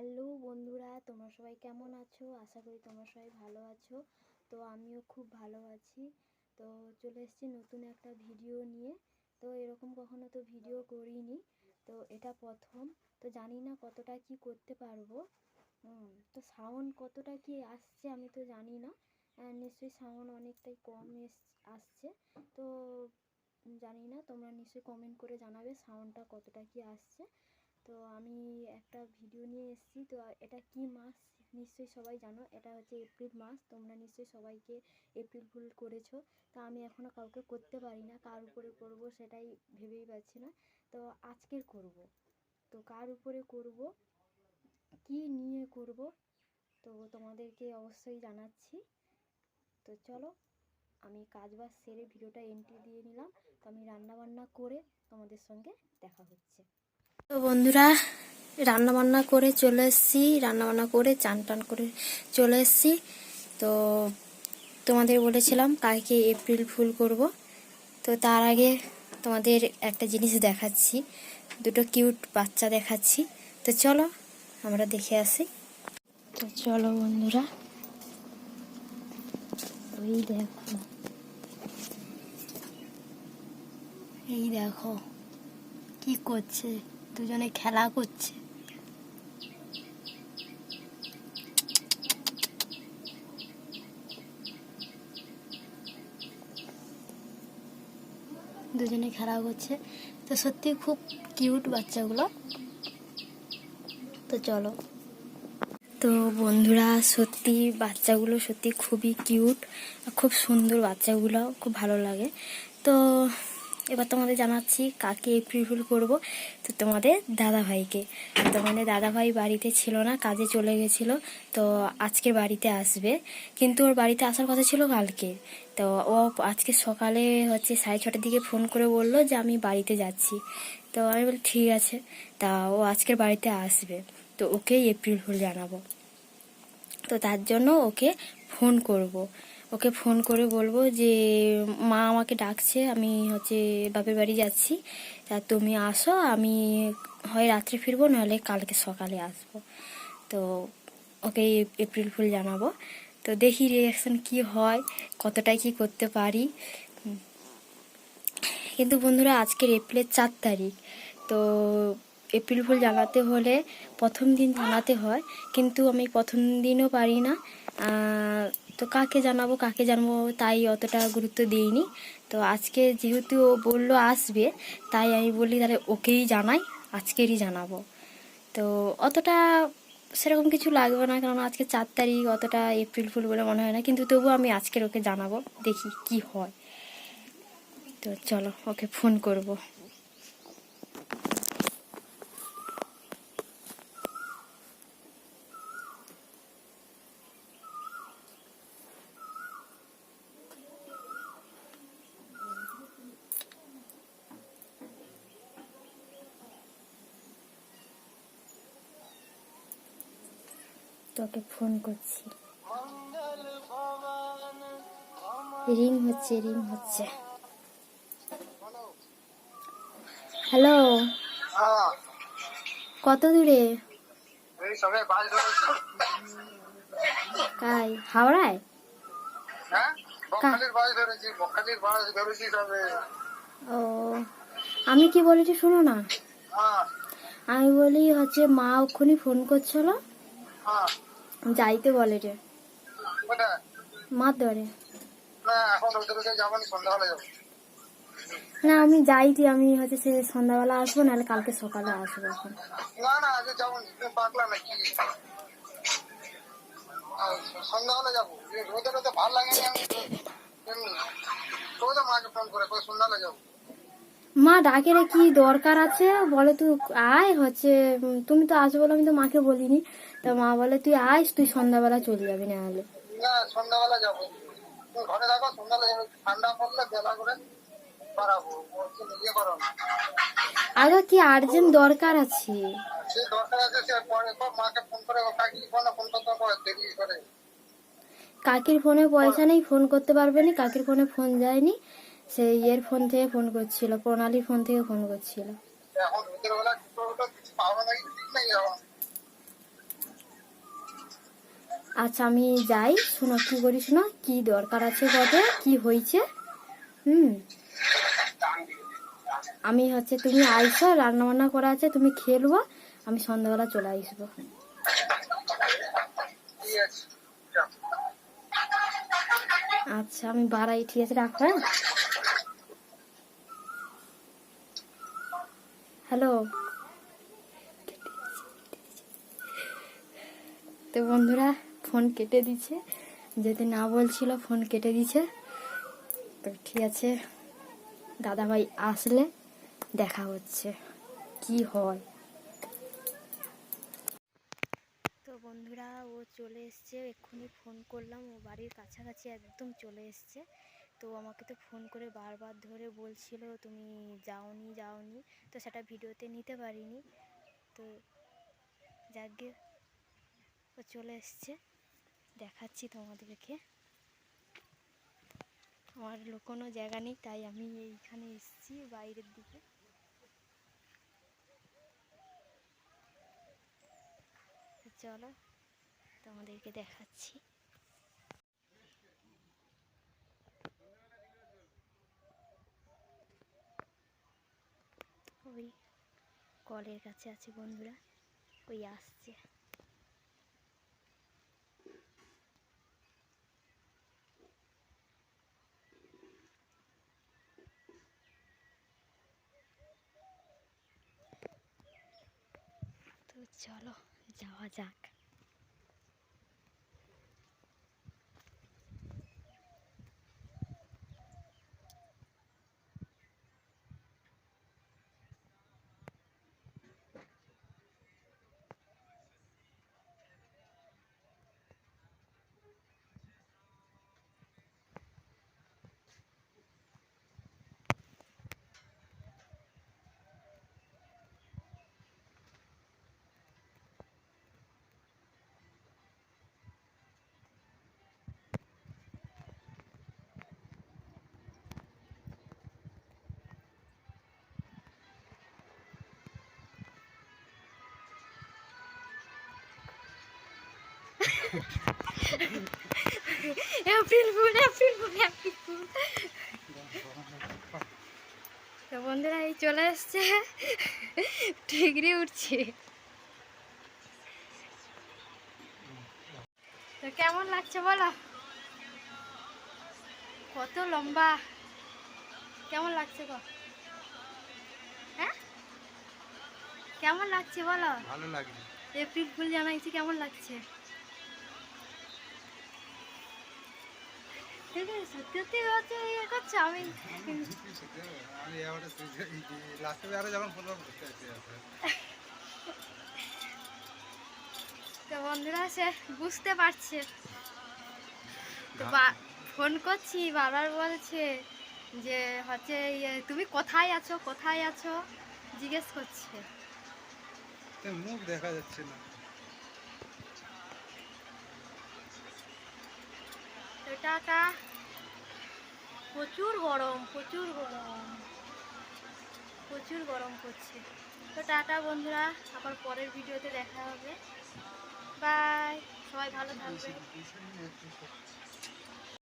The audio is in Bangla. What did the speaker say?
হ্যালো বন্ধুরা তোমরা সবাই কেমন আছো? আশা করি তোমরা সবাই ভালো আছো। তো আমিও খুব ভালো আছি। তো চলে এসেছি নতুন একটা ভিডিও নিয়ে। তো এরকম কখনো তো ভিডিও করিনি। তো এটা প্রথম। তো জানি না কতটা কি করতে পারব। তো সাউন্ড কতটা কি আসছে আমি তো জানি না। আহ, নিশ্চয়ই সাউন্ড অনেকটাই কম আসছে। তো জানি না তোমরা নিশ্চয়ই কমেন্ট করে জানাবে সাউন্ডটা কতটা কি আসছে। তো আমি একটা ভিডিও নিয়ে এসেছি। তো এটা কি মাস? নিশ্চয়ই সবাই জানো, এটা হচ্ছে এপ্রিল মাস। তোমরা নিশ্চয়ই সবাইকে এপ্রিল ফুল করেছ। তা আমি এখনও কাউকে করতে পারি না, কার উপরে করব সেটাই ভেবেই পাচ্ছি না। তো আজকের করব। তো কার উপরে করব? কি নিয়ে করব? তো তোমাদেরকে অবশ্যই জানাচ্ছি। তো চলো, আমি কাজ বাজ সেরে ভিডিওটা এন্ট্রি দিয়ে নিলাম। তো আমি রান্না বান্না করে তোমাদের সঙ্গে দেখা হচ্ছে। তো বন্ধুরা রান্না বান্না করে চলে এসেছি রান্না বান্না করে চান টান করে চলে এসেছি। তো তোমাদের বলেছিলাম কালকে এপ্রিল ফুল করব। তো তার আগে তোমাদের একটা জিনিস দেখাচ্ছি, দুটো কিউট বাচ্চা দেখাচ্ছি। তো চলো, আমরা দেখে আসি। তো চলো বন্ধুরা, ওই দেখো। এই দেখো, কি করছে? দুজনে খেলা করছে। দুজনে খেলা করছে। তো সত্যি খুব কিউট বাচ্চাগুলো। তো চলো। তো বন্ধুরা, সত্যি বাচ্চাগুলো সত্যি খুবই কিউট। খুব সুন্দর বাচ্চাগুলো, খুব ভালো লাগে। তো এবার তোমাদের জানাচ্ছি কাকে এপ্রিল করব, তো তোমাদের দাদা ভাইকে তোমাদের দাদা ভাই বাড়িতে ছিল না, কাজে চলে গেছিল, তো আজকে বাড়িতে আসবে। কিন্তু ওর বাড়িতে আসার কথা ছিল কালকে। তো ও আজকে সকালে হচ্ছে সাড়ে ছটার দিকে ফোন করে বলল যে আমি বাড়িতে যাচ্ছি। তো আমি বলি ঠিক আছে, তা ও আজকের বাড়িতে আসবে। তো ওকেই এপ্রিল ফুল জানাব। তো তার জন্য ওকে ফোন করব। ওকে ফোন করে বলব যে, মা আমাকে ডাকছে, আমি হচ্ছে বাপের বাড়ি যাচ্ছি। তা তুমি আসো, আমি হয় রাত্রে ফিরবো, নাহলে কালকে সকালে আসব। তো ওকে এপ্রিল ফুল জানাব। তো দেখি রিয়াকশন কি হয়, কতটাই কি করতে পারি। কিন্তু বন্ধুরা, আজকের এপ্রিলের চার তারিখ। তো এপ্রিল ফুল জ্বালাতে হলে প্রথম দিন জানাতে হয়, কিন্তু আমি প্রথম দিনও পারি না। তো কাকে জানাব কাকে জানাব তাই অতটা গুরুত্ব দিইনি। তো আজকে যেহেতু ও বলল আসবে, তাই আমি বলি তাহলে ওকেই জানাই, আজকেরই জানাব। তো অতটা সেরকম কিছু লাগবে না কারণ আজকে চার তারিখ, অতটা এপ্রিল ফুল বলে মনে হয় না, কিন্তু তবুও আমি আজকের ওকে জানাব, দেখি কি হয়। তো চলো, ওকে ফোন করব। তোকে ফোন করছি। রিং হচ্ছে রিং হচ্ছে। হ্যালো? হ্যাঁ, কত দূরে। কাই? হাওড়ায়? ও আমি কি বলেছি শোনো না? হ্যাঁ। আমি বলি হচ্ছে মা ওক্ষুনি ফোন করছিল যাইতে বলে রে। মার ধরে। না আমি যাইতি আমি হচ্ছে সে সন্ধ্যাবেলা আসব নাহলে কালকে সকালে আসব এখন। সন্ধ্যাবেলা যাব। রোদে রোদে ভালো লাগে তো। মা ডাকে রে কি দরকার আছে? বলে তুই আয় হচ্ছে তুমি তো আসব বলে আমি তো মাকে বলিনি। তা মা বলে তুই আয় তুই সন্ধ্যাবেলা চলে যাবি না হলে না সন্ধ্যাবেলা যাব। তুমি ঘরে থাকো সন্ধ্যাবেলা ঠান্ডা পড়লে বেলা করে পারাবো নিজে করো না। আগে কি আর্জেন্ট দরকার আছে? সে দরকার আছে সে পরে মাকে ফোন করে কাকি ফোন ফোন করতে কর, দেরি করে। কাকির ফোনে পয়সা নেই ফোন করতে পারবে না কাকির ফোনে ফোন যায়নি। সেই ইয়ের ফোন থেকে ফোন করছিল প্রণালীর ফোন থেকে ফোন করছিল। এখন বেলা কিছু পাবো নাকি ঠিক নেই এখন আচ্ছা আমি যাই। শোনো, কি করি শোনো? কি দরকার আছে বটে কি হয়েছে? হুম। আমি হচ্ছে, তুমি আইসো রান্না বান্না করা আছে, তুমি খেয়ে নেব আমি সন্ধ্যাবেলা চলে আসব। আচ্ছা আমি বাড়াই, ঠিক আছে? রাখো হ্যাঁ? হ্যালো? তো বন্ধুরা ফোন কেটে দিচ্ছে। যদি না বলছিল ফোন কেটে দিছে তো ঠিক আছে, দাদাভাই আসলে দেখা হচ্ছে। কি হয়? তো বন্ধুরা, ও চলে এসছে, এক্ষুনি ফোন করলাম। ও বাড়ির কাছাকাছি একদম চলে এসছে। তো আমাকে তো ফোন করে বারবার ধরে বলছিল, তুমি যাওনি যাওনি। তো সেটা ভিডিওতে নিতে পারিনি। তো যাকে ও চলে এসছে। দেখাচ্ছি তোমাদেরকে। আমার লুকোনো জায়গা নেই, তাই আমি এইখানে এসেছি বাইরের দিকে। চলো, তোমাদেরকে দেখাচ্ছি। ওই কলের কাছে আছে বন্ধুরা, ওই আসছে তো চলো যাওয়া যাক। April fool April fool April fool তো বন্ধুরা এই চলে এসছে। ঠিকরি উঠছে। তো কেমন লাগছে বলো? কত লম্বা। কেমন লাগছে গো? হ্যাঁ? কেমন লাগছে বলো? ভালো লাগছে। এপ্রিল ফুল জানাইছি কেমন লাগছে? সত্যি হচ্ছে ইয়ে আমি ফোন সে বুঝতে পারছে তো ফোন করছি বারবার বলছে যে হচ্ছে তুমি কোথায় আছো কোথায় আছো জিজ্ঞেস করছে মুখ দেখা যাচ্ছে না টাটা। প্রচুর গরম প্রচুর গরম। প্রচুর গরম করছে তো টাটা বন্ধুরা, আবার পরের ভিডিওতে দেখা হবে। বাই সবাই ভালো থাকবে